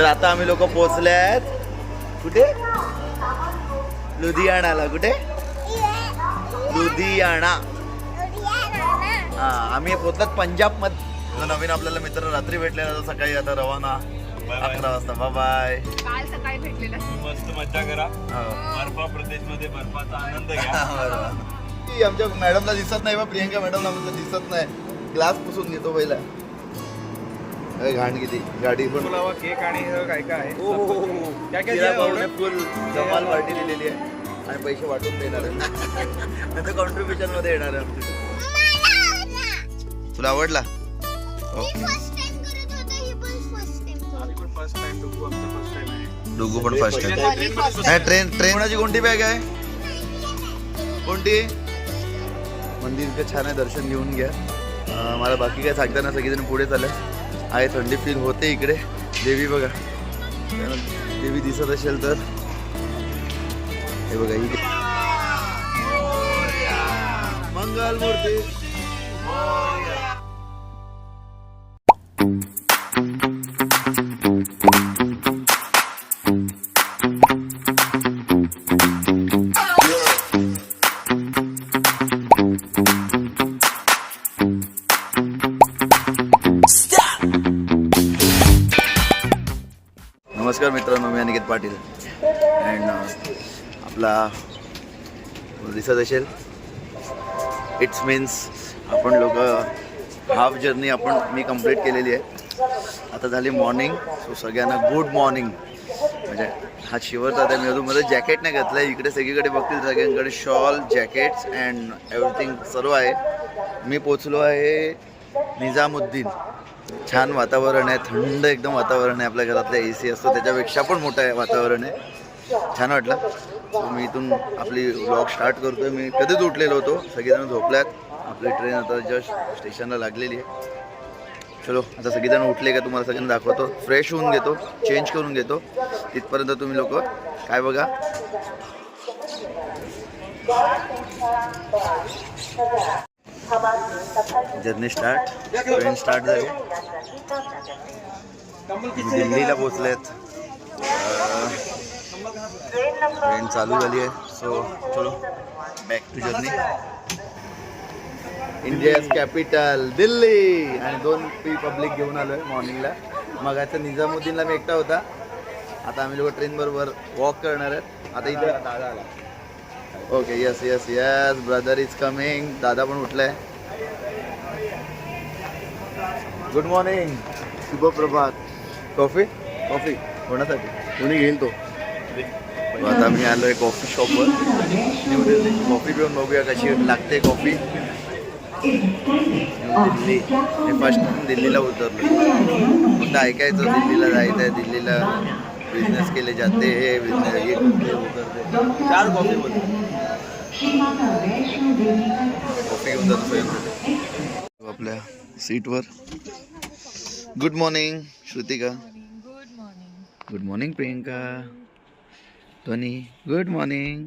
तर आता आम्ही लोक पोहोचले आहेत. कुठे? लुधियाणाला कुठे? लुधियाणा हा आम्ही पोहोचलात पंजाबमध्ये नवीन आपल्याला मित्र रात्री भेटलेला तो सकाळी आता रवाना. अकरा वाजता. बाय बाय काल सकाळी भेटलेला मस्त मज्जा करा. हो. बर्फा प्रदेशमध्ये बर्फाचा आनंद घ्या. ती आमच्या मॅडमला दिसत नाही बा. प्रियंका मॅडमला आमचं दिसत नाही. ग्लास पुसून घेतो पहिला. घाण किती? गाडी पण केक आणि हे काय काय आहे? हो, हो, हो, हो. काय काय दिलं? फुल धमाल पार्टी दिलेली आहे. आणि पैसे वाटून देणार आहे. नंतर कॉन्ट्रीब्युशनमध्ये येणार आहे तुला आवडला? ओके आम्ही पण फर्स्ट टाइम डुगू आमचा फर्स्ट टाइम आहे. डुगू पण फर्स्ट टाइम ट्रेन नाही ट्रेन ट्रेन कोणाची? कोणती बॅग आहे? कोणती? मंदिर इतकं छान आहे दर्शन घेऊन घ्या. मला बाकी काय सांगता ना सगळेजण पुढे चालले. आहे थंडी फील होते इकडे. देवी बघा. देवी दिसत असेल तर. हे बघा इकडे. मंगल मूर्ती. दिसत असेल. इट्स मीन्स आपण लोक हाफ जर्नी आपण मी कंप्लीट केलेली आहे. आता झाली मॉर्निंग सो सगळ्यांना गुड मॉर्निंग म्हणजे हा शिवरतात आहे मी अजून मध्ये जॅकेट नाही घातलं आहे इकडे सगळीकडे बघतील सगळ्यांकडे शॉल जॅकेट्स अँड एव्हरीथिंग सर्व आहे. मी पोचलो आहे निजामुद्दीन. छान वातावरण आहे. थंड एकदम वातावरण आहे आपल्या घरातल्या ए सी असतो त्याच्यापेक्षा पण मोठं आहे वातावरण आहे. छान वाटलं. सो मी इथून आपली ब्लॉग स्टार्ट करतो मी कधीच उठलेलो होतो. सगळेजण झोपल्यात. आपली ट्रेन आता जस्ट स्टेशनला लागलेली आहे. चलो आता सगळेजण उठले का तुम्हाला सगळ्यांना दाखवतो. फ्रेश होऊन घेतो. चेंज करून घेतो. तिथपर्यंत तुम्ही लोक काय बघा? जर्नी स्टार्ट ट्रेन स्टार्ट झाली. दिल्लीला पोचलेत ट्रेन चालू झाली आहे. सो चलो back to journey India's capital Delhi आणि दोन पी पब्लिक घेऊन आलो आहे मॉर्निंगला मग आता निजामुद्दीनला मी एकटा होता. आता आम्ही लोक ट्रेन बरोबर वॉक करणार आहेत. आता इथे दादा आला. Okay yes yes yes brother is coming दादा पण उठलाय. गुड मॉर्निंग शुभ प्रभात कॉफी कॉफी कोणासाठी? कोणी घेईल तो? आता मी आलो आहे कॉफी शॉपवर कॉफी पिऊन बघूया कशी लागते कॉफी न्यू दिल्ली. मी फर्स्ट टाइम दिल्लीला उतरलो फक्त ऐकायचं दिल्लीला जायचं आहे दिल्लीला बिझनेस केले जाते हे बिझनेस हे करते, वो करते चार कॉफी बोलतो कॉफी घेऊन जातो आपल्या सीटवर good morning Shrutika good morning good morning Priyanka Dhwani good morning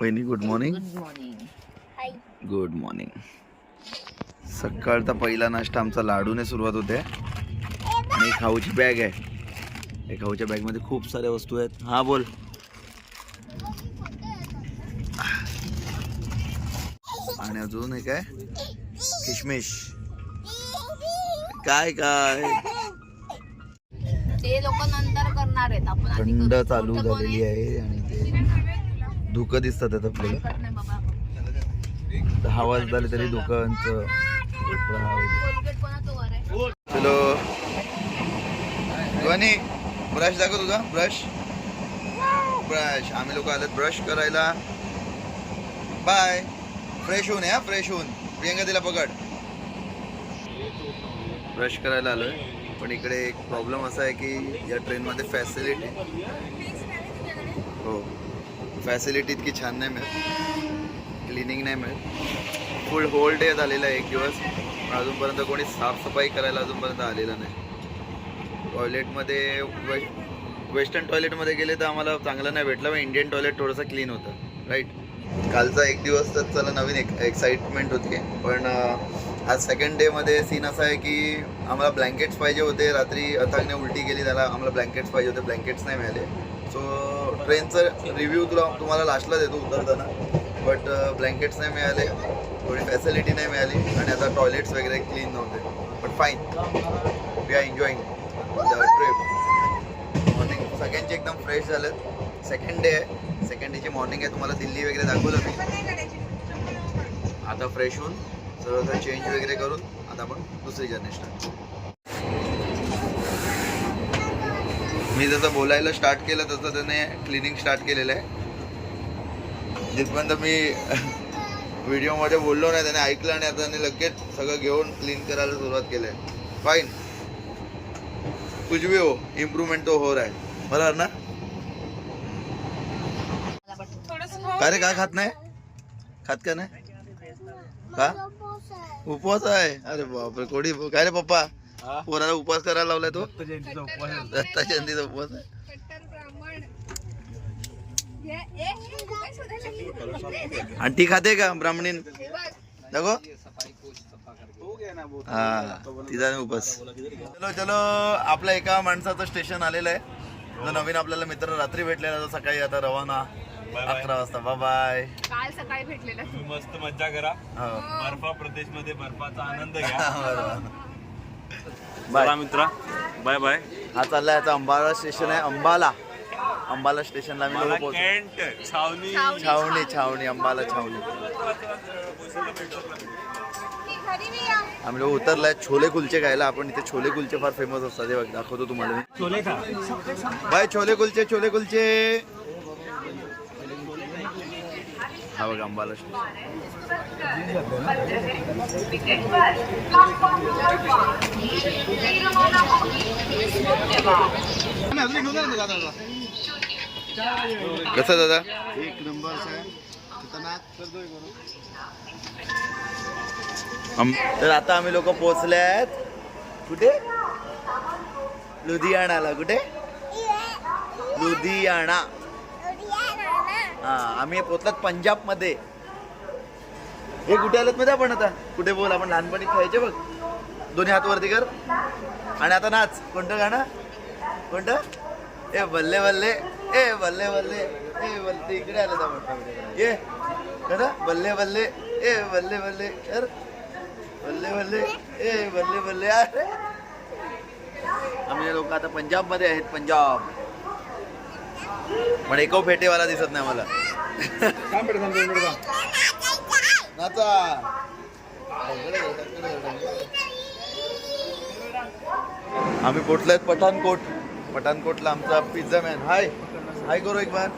वहिनी good morning good morning good morning सकाळचा पहिला नाश्ता आमचा लाडूने सुरुवात होते. आणि एक खाऊची बॅग आहे. या खाऊच्या बॅगमध्ये खूप साऱ्या वस्तू आहेत. हा बोल. आणि अजून एक आहे. किशमिश. काय काय? ते लोक नंतर आहेत. आपण आधी थंड करू. चालू मोठं कोण झालेली आहे? आणि ते धुकं दिसतात आता आपल्याला. बाबा. दहा वाजत झाले तरी कोलगेट वर आहे हॅलो. ध्वनी. ब्रश दाखव तुझा. ब्रश. ब्रश. आम्ही लोक आलेत ब्रश करायला. बाय. फ्रेश होऊन या फ्रेश होऊन. प्रियंका तिला पकड. ब्रश करायला आलोय. पण इकडे एक प्रॉब्लेम असा आहे की या ट्रेनमध्ये फॅसिलिटी हो. फॅसिलिटी इतकी छान नाही मिळत. क्लिनिंग नाही मिळत. फुल होल डे झालेला आहे एक दिवस. पण अजूनपर्यंत कोणी साफसफाई करायला अजूनपर्यंत आलेलं नाही. टॉयलेटमध्ये वे वेस्टर्न टॉयलेटमध्ये गेले तर आम्हाला चांगलं नाही भेटलं. पण इंडियन टॉयलेट थोडंसं क्लीन होतं. राईट कालचा एक दिवस तर चला नवीन एक एक्साइटमेंट होती. पण आज सेकंड डे मध्ये सीन असा आहे की आम्हाला ब्लँकेट्स पाहिजे होते. रात्री अथाकने उलटी केली त्याला आम्हाला ब्लँकेट्स पाहिजे होते. ब्लँकेट्स नाही मिळाले. सो ट्रेनचं रिव्ह्यू तुला तुम्हाला लास्टला देतो उतरताना. बट ब्लँकेट्स नाही मिळाले. थोडी फॅसिलिटी नाही मिळाली. आणि आता टॉयलेट्स वगैरे क्लीन नव्हते. But fine we are enjoying the trip morning सगळ्यांचे एकदम फ्रेश झालेत. सेकंड डे आहे. सेकंड डेची मॉर्निंग आहे. तुम्हाला दिल्ली वगैरे दाखवलं मी. आता फ्रेश होऊन सगळं चेंज वगैरे करून आता आपण दुसरी जर्नी स्टार्ट मी जसं बोलायला स्टार्ट केलं तसं त्याने क्लिनिंग स्टार्ट केलेलं आहे. जिथपर्यंत मी व्हिडिओमध्ये बोललो नाही त्याने ऐकलं आणि आता त्याने लगेच सगळं घेऊन क्लीन करायला सुरुवात केली आहे. फाईन कुछ भी हो इम्प्रूव्हमेंट तो हो रहा है. बरोबर ना? का रे काय खात नाही? खात का नाही? का? उपवास आहे? अरे बापरे कोणी काय रे पप्पा? पोराला उपवास करायला लावलाय तो? दत्ता जयंतीचा उपवास आहे? आणि ती खाते का ब्राह्मणीन? दाखव. हा तिचा उपवास. चलो चलो आपल्या एका माणसाचं स्टेशन आलेलं आहे. नवीन आपल्याला मित्र रात्री भेटलेला सकाळी आता रवाना. अकरा वाजता. बाय बाय काल सकाळी भेटलेला. तुम्ही मस्त मज्जा करा. हो. बर्फा प्रदेशमध्ये बर्फाचा आनंद घ्या. बाय मित्रा. बाय बाय हा चाललाय आता अंबाला स्टेशन आहे. अंबाला. अंबाला स्टेशनला लोकं पोहोचलो. कॅन्ट छावणी. छावणी छावणी अंबाला छावणी. आम्ही लोक उतरलाय. छोले कुलचे खायला. आपण इथे छोले कुलचे फार फेमस असतात. हे बघ दाखवतो तुम्हाला मी. छोले बाय छोले कुलचे छोले कुलचे. हा बघ अंबाला कसं दादा? एक नंबर तर आता आम्ही लोक पोहोचले आहेत कुठे? लुधियाणाला. कुठे? लुधियाणा. हा आम्ही पोहोचलात पंजाबमध्ये हे कुठे आलेत मध्ये आपण आता? कुठे बोल आपण लहानपणी खेळायचे बघ. दोन्ही हात वरती कर. आणि आता नाच. कोणतं गाणं? कोणतं? ए बल्ले बल्ले. ए बल्ले बल्ले. ए बल्ले इकडे आले आपण. ये. कसं बल्ले बल्ले. ए बल्ले बल्ले. कर बल्ले बल्ले. ए बल्ले बल्ले. अरे. आम्ही लोक आता पंजाबमध्ये आहेत पंजाब. पण एको फेटेवाला दिसत नाही मला. नाचा. आम्ही पोचलोय पठाणकोट. पठाणकोटला आमचा पिझ्झा मॅन हाय हाय करू एक बार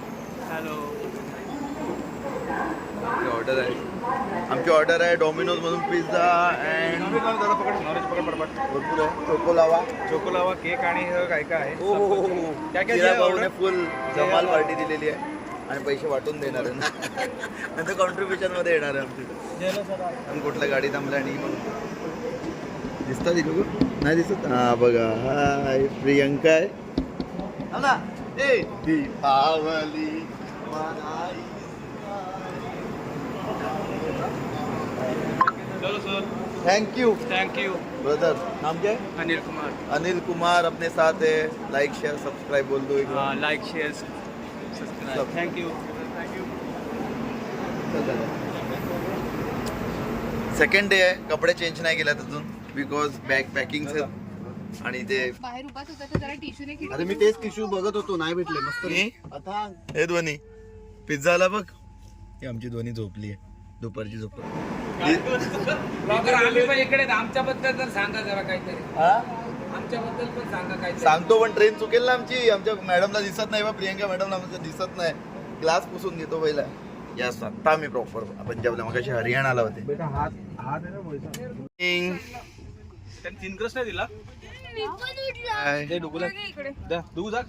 ऑर्डर आहे आमची ऑर्डर आहे डॉमिनोज मधून पिझ्झा अँड भरपूर आहे. चोको लावा चोकोलावा केक आणि हे काय काय आहे? हो हो काय काय भाऊने? फुल जमाल पार्टी दिलेली आहे. आणि पैसे वाटून देणार आहे नंतर कॉन्ट्रीब्युशनमध्ये येणार आहे आमची आणि कुठल्या गाडी थांबल्या आणि मग. दिसतात लोक नाही दिसत? हा बघा. हाय प्रियंका आहे. ना. ए! दीपावली मनाई. चलो sir. Thank you thank you brother नाम क्या है? अनिल कुमार. अनिल कुमार अपने साथ है. लाइक शेयर सब्सक्राइब बोल दो एक बार. Like share sub. Subscribe thank you second day आहे कपडे चेंज नाही केल्यात अजून. बिकॉज बॅग पॅकिंग आणि ते बाहेर उभाच होता तर जरा टिश्यूने खिडकी अरे मी तेच टिश्यू बघत होतो. नाही भेटले. मस्त हे? आता हे ध्वनी. पिझ्झाला बघ. ही आमची ध्वनी झोपली आहे. दुपारची झोप. आम्ही पण इकडे आमच्याबद्दल तर सांगा जरा काहीतरी आमच्याबद्दल पण सांगा काहीतरी सांगतो पण ट्रेन चुकेल ना आमची. आमच्या मॅडमला दिसत नाही बा प्रियंका मॅडमला आमच्या दिसत नाही. ग्लास पुसून घेतो पहिला. या आता आम्ही प्रॉपर पंजाबला मग हरियाणाला होते.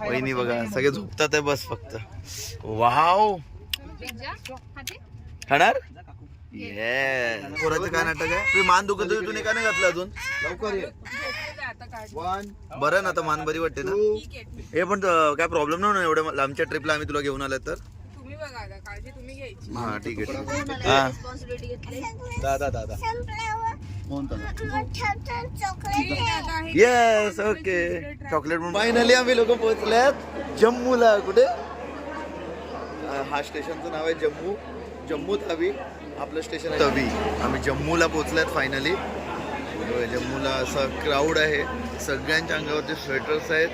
वहिनी बघा सगळे झोपतात आहे बस फक्त. वाव पिझ्झा खाते खाणार? ये पोराचं काय नाटक आहे? तुम्ही मान दुखत होती, तुम्ही का नाही घातलं अजून? लवकर ये. आता काढ वन बरं ना आता मान बरी वाटते ना. हे पण अं, काय प्रॉब्लेम नाही ना एवढ्या लांबच्या ट्रिपला आम्ही तुला घेऊन आलं तर. तुम्ही बघा आता काळजी तुम्ही घ्यायची. हा ठीक आहे ठीक आहे. हा. रिस्पॉन्सिबिलिटी घेतली. दादा दादा येस ओके चॉकलेट म्हणून फायनली आम्ही लोक पोहोचल्यात. जम्मूला कुठे? अं, हा स्टेशनचं नाव आहे जम्मू. जम्मू तवी आपलं स्टेशन आहे. तवी. आम्ही जम्मूला पोहोचल्यात फायनली जम्मूला असं क्राऊड आहे. सगळ्यांच्या अंगावरती स्वेटर्स आहेत.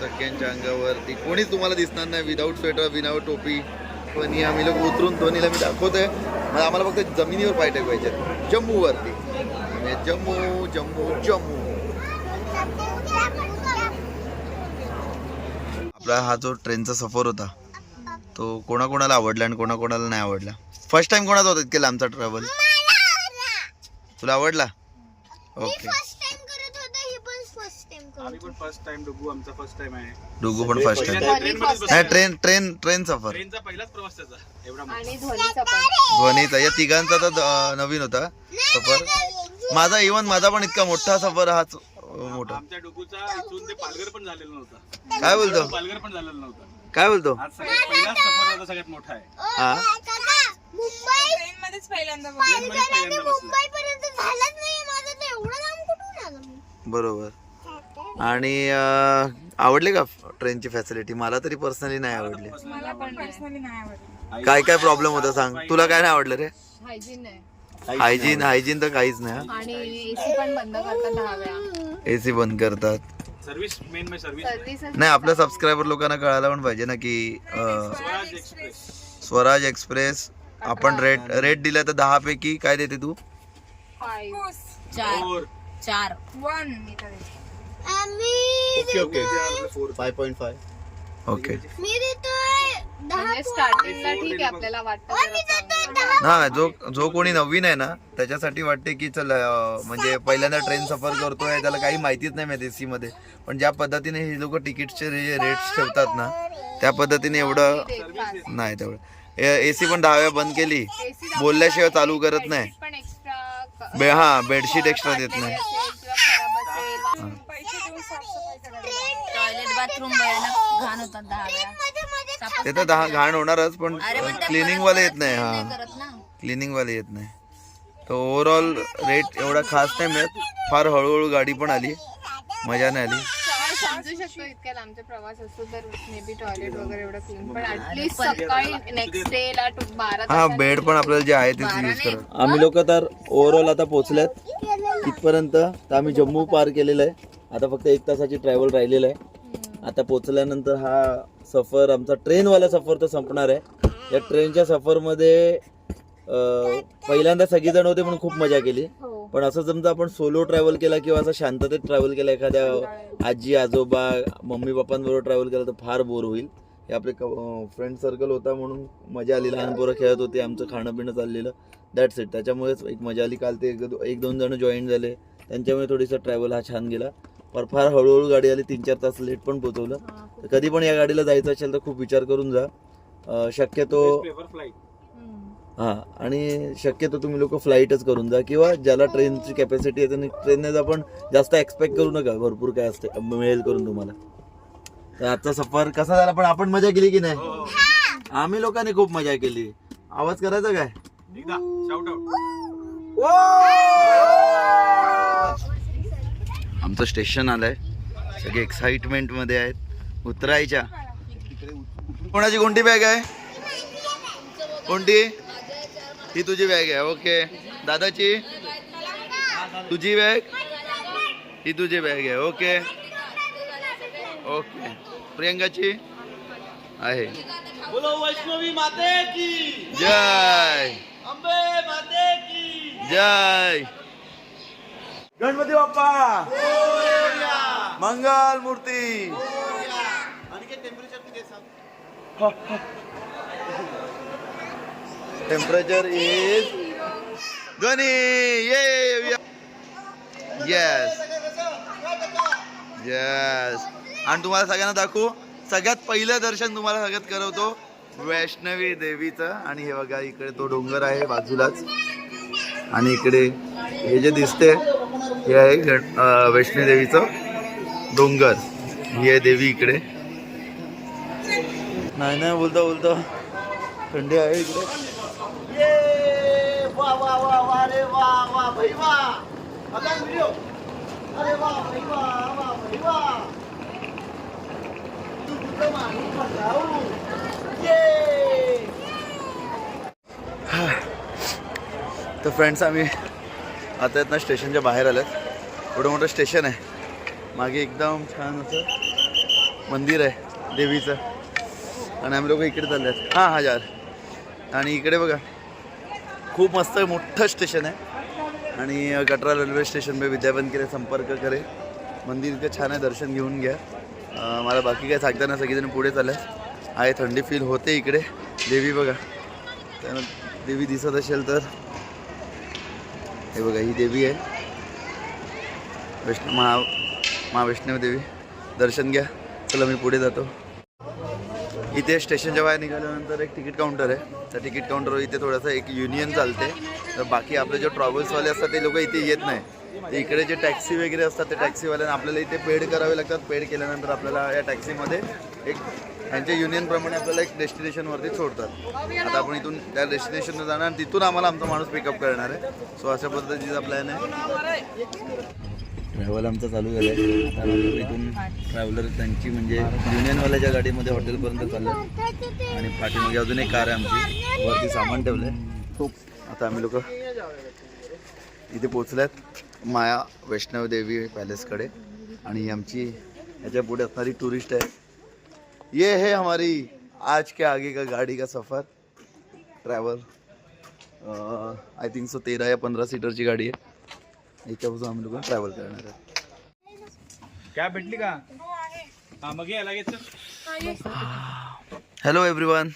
सगळ्यांच्या अंगावरती कोणीच तुम्हाला दिसणार नाही विदाऊट स्वेटर विदाऊट टोपी. पण आम्ही लोक उतरून ध्वनीला मी दाखवतोय. मग आम्हाला फक्त जमिनीवर पाय टेकवायचे आहेत. जम्मूवरती म्हणजे जम्मू जम्मू जम्मू. आपला हा जो ट्रेनचा सफर होता तो कोणाकोणाला आवडला आणि कोणाकोणाला नाही आवडला? फर्स्ट टाइम कोणाचा होता इतके लांबचा ट्रॅव्हल तुला आवडला? ओके आम्ही पण फर्स्ट टाइम डुगू आमचा फर्स्ट टाइम आहे. डुगू पण फर्स्ट टाइम नाही ट्रेन ट्रेन ट्रेन सफर. ट्रेनचा पहिलाच प्रवास त्याचा. एवढा मोठा. आणि ध्वनीचा या तिघांचा तर नवीन होता सफर. माझा इवन माझा पण इतका मोठा सफर हाच मोठा. आमच्या डुगूचा इथून ते पालघर पण झालेला नव्हता. काय बोलतो? पालघर पण झालेला नव्हता. काय बोलतो? आज सगळ्यात पहिलाच सफर होता सगळ्यात मोठा आहे. ट्रेन मध्येच पहिल्यांदा बघ. ट्रेन मध्ये पहिल्यांदा बसलो बरोबर. आणि अं, आवडली का ट्रेनची फॅसिलिटी? मला तरी पर्सनली नाही आवडली. मला पण पर्सनली नाही आवडली. काय काय प्रॉब्लेम होता सांग? तुला काय नाही आवडलं रे? हायजीन नाही हायजीन हायजीन तर काहीच नाही आणि एसी पण बंद करतात दहा वेळा. एसी बंद करतात. सर्व्हिस मेन म्हणजे सर्व्हिस नाही आपल्या सबस्क्रायबर लोकांना कळायला पण पाहिजे ना की अं, स्वराज एक्सप्रेस स्वराज एक्सप्रेस आपण रेट रेट दिला तर दहा पैकी काय देते तू? चार. One. Okay five point five okay स्टार्टिंगला ठीक आहे आपल्याला वाटतं जरा चांगलं. हा जो जो कोणी नवीन आहे ना त्याच्यासाठी वाटते की चल म्हणजे पहिल्यांदा ट्रेन सफर करतोय त्याला काही माहितीच नाही माहिती एसी मध्ये. पण ज्या पद्धतीने हे लोक तिकीटचे जे रेट्स ठेवतात ना त्या पद्धतीने एवढं. नाही तेवढं. एसी पण दहा वेळा बंद केली. बोलल्याशिवाय चालू करत नाही. हा बेडशीट एक्स्ट्रा देत नाही. टॉयलेट बाथरूम भयानक घाण होतात दहा वेळा. ते तर दहा घाण होणारच पण क्लिनिंग वाले येत नाही हा. क्लिनिंग वाले येत नाही. तर ओव्हरऑल रेट एवढा खास नाही मिळत. फार हळूहळू गाडी पण आली. मजा नाही आली. समजू शकतो इतक्या लांबचा प्रवास असतो तर मे बी टॉयलेट वगैरे एवढं क्लीन पण ऍटलीस्ट सकाळी नेक्स्ट डे ला टू बारा हा बेड पण आपल्याला जे आहे तेच यूज करा. आम्ही लोक तर ओव्हरऑल आता पोहोचल्यात तिथपर्यंत तर आम्ही जम्मू पार केलेलं आहे. आता फक्त एक तासाची ट्रॅव्हल राहिलेलं आहे. आता पोहोचल्यानंतर हा सफर आमचा ट्रेनवाला सफर तर संपणार आहे. या ट्रेनच्या सफरमध्ये अं, पहिल्यांदा सगळेजण होते म्हणून खूप मजा केली. हो. पण असं समजा आपण सोलो ट्रॅव्हल केला किंवा असं शांततेत ट्रॅव्हल केला एखाद्या आजी आजोबा मम्मी पप्पांबरोबर ट्रॅव्हल केला तर फार बोर होईल. हे आपले फ्रेंड सर्कल होता म्हणून मजा आली. लहान पोरं खेळत होते आमचं खाणं पिणं चाललेलं. दॅट्स इट त्याच्यामुळेच एक मजा आली. काल ते एक दोन जण जॉईन झाले. त्यांच्यामुळे थोडीसं ट्रॅव्हल हा छान गेला. पर फार हळूहळू गाडी आली. तीन चार तास लेट पण पोचवलं तर कधी पण या गाडीला जायचं असेल तर खूप विचार करून जा. शक्यतो फ्लाईट हा आणि शक्यतो तुम्ही लोक फ्लाईटच करून जा किंवा ज्याला ट्रेनची कॅपॅसिटी आहे त्यांनी ट्रेनने आपण जास्त एक्सपेक्ट करू नका. भरपूर काय असते मिळेल करून तुम्हाला. तर आजचा सफर कसा झाला? पण आपण मजा केली की नाही? आम्ही लोकांनी खूप मजा केली. आवाज करायचा काय? आमचं स्टेशन आलंय. सगळे एक्साइटमेंटमध्ये आहेत. उतरायच्या. कोणाची कोणती बॅग आहे? कोणती? ही तुझी बॅग आहे. ओके दादाची? तुझी बॅग ही तुझी बॅग आहे. ओके ओके प्रियंकाची? आहे. बोलो वैष्णवी माते की. जय. अंबे माते की. जय. गणपती बाप्पा. मंगल मूर्ती. टेम्परेचर टेम्परेचर इज गणी ये येस येस आणि तुम्हाला सगळ्यांना दाखवू सगळ्यात पहिलं दर्शन तुम्हाला सगळ्यात करवतो वैष्णवी देवीचं. आणि हे बघा इकडे तो डोंगर आहे बाजूलाच. आणि इकडे हे जे दिसते हे आहे गण- वैष्णवी देवीचं डोंगर. ही आहे देवी इकडे. नाही नाही बोलता बोलता थंडी आहे इकडे. वा वा अरे वा भाई वा वा भाई वा तू कुठं माणूस बसाऊ ये तर फ्रेंड्स आम्ही आता आहेत ना स्टेशनच्या बाहेर आल्यात एवढं मोठं स्टेशन आहे. मागे एकदम छान असं मंदिर आहे देवीचं. आणि आम्ही लोक इकडे चालले आहेत. हां हजार आणि इकडे बघा. खूप मस्त मोठं स्टेशन आहे. आणि कटरा रेल्वे स्टेशन पे विद्यापन केले संपर्क करे. मंदिर इतकं छान आहे दर्शन घेऊन घ्या. मला बाकी काय सांगताना सगळीजण सगळेजण पुढे चालले. आहे थंडी फील होते इकडे. देवी बघा. त्यानं देवी दिसत असेल तर. हे बघा ही देवी आहे. वैष्णव महा महावैष्णव देवी. दर्शन घ्या. चला मी पुढे जातो. इथे स्टेशनच्या बाहेर निघाल्यानंतर एक तिकीट काउंटर आहे. त्या तिकीट काउंटरवर इथे थोडंसं एक युनियन चालते. तर बाकी आपले जे ट्रॅव्हल्सवाले असतात ते लोक इथे येत नाही. इकडे जे टॅक्सी वगैरे असतात ते टॅक्सीवाल्यांना आपल्याला इथे पेड करावे लागतात. पेड केल्यानंतर आपल्याला या टॅक्सीमध्ये एक त्यांच्या युनियनप्रमाणे आपल्याला एक डेस्टिनेशनवरती सोडतात. आता आपण इथून त्या डेस्टिनेशनवर जाणार आणि तिथून आम्हाला आमचा माणूस पिकअप करणार आहे. सो अशा पद्धतीचा प्लॅन आहे. ट्रॅव्हल आमचं चालू झालं आहे आता आम्ही इथून ट्रॅव्हलर त्यांची म्हणजे युनियनवाल्याच्या गाडीमध्ये हॉटेलपर्यंत चाललं आणि पाठीमागे अजून एक कार आहे आमची. वरती सामान ठेवलं आहे खूप आता आम्ही लोक इथे पोचल्यात माया वैष्णव देवी पॅलेसकडे. आणि आमची याच्यापुढे असणारी टुरिस्ट आहे. ये है हमारी आज के आगे का गाड़ी का सफ़र. ट्रॅव्हल आय थिंक सो तेरा या पंधरा सीटरची गाडी आहे. याच्यापासून आम्ही लोक ट्रॅव्हल करणार आहे कॅब भेटली का? हा मग ये लगेच हॅलो एव्हरीवन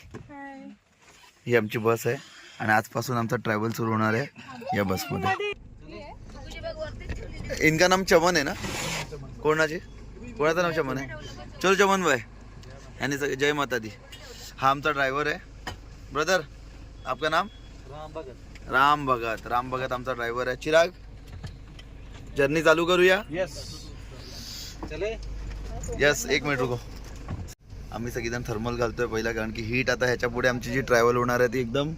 ही आमची बस आहे आणि आजपासून आमचा ट्रॅव्हल सुरू होणार आहे या बसमध्ये. इनका नाम चमन आहे ना? कोणाचे? कोणाचं नाव चमन आहे? चलो चमन भाई. यांनी सगळे जय माता दी. हा आमचा ड्रायव्हर आहे. ब्रदर आपका नाम? राम भगत. राम भगत. आमचा ड्रायव्हर आहे. चिराग? जर्नी चालू करूया? येस चले. यस एक मिनिट रुको. आम्ही सगळेजण थर्मल घालतोय पहिला कारण की हीट आता ह्याच्या पुढे आमची जी ट्रॅव्हल होणार आहे ती एकदम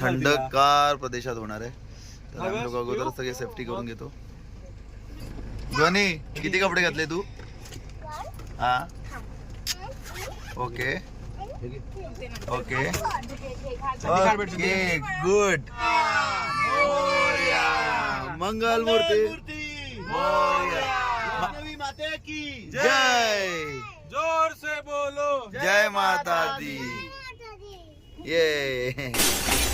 थंडगार प्रदेशात होणार आहे. तर आम्ही लोक अगोदर सगळे सेफ्टी करून घेतो. ध्वनी किती कपडे घातले तू? हा? Okay okay okay good Mangal Murti माते की जय। जोर से बोलो। जय माता दी। ये।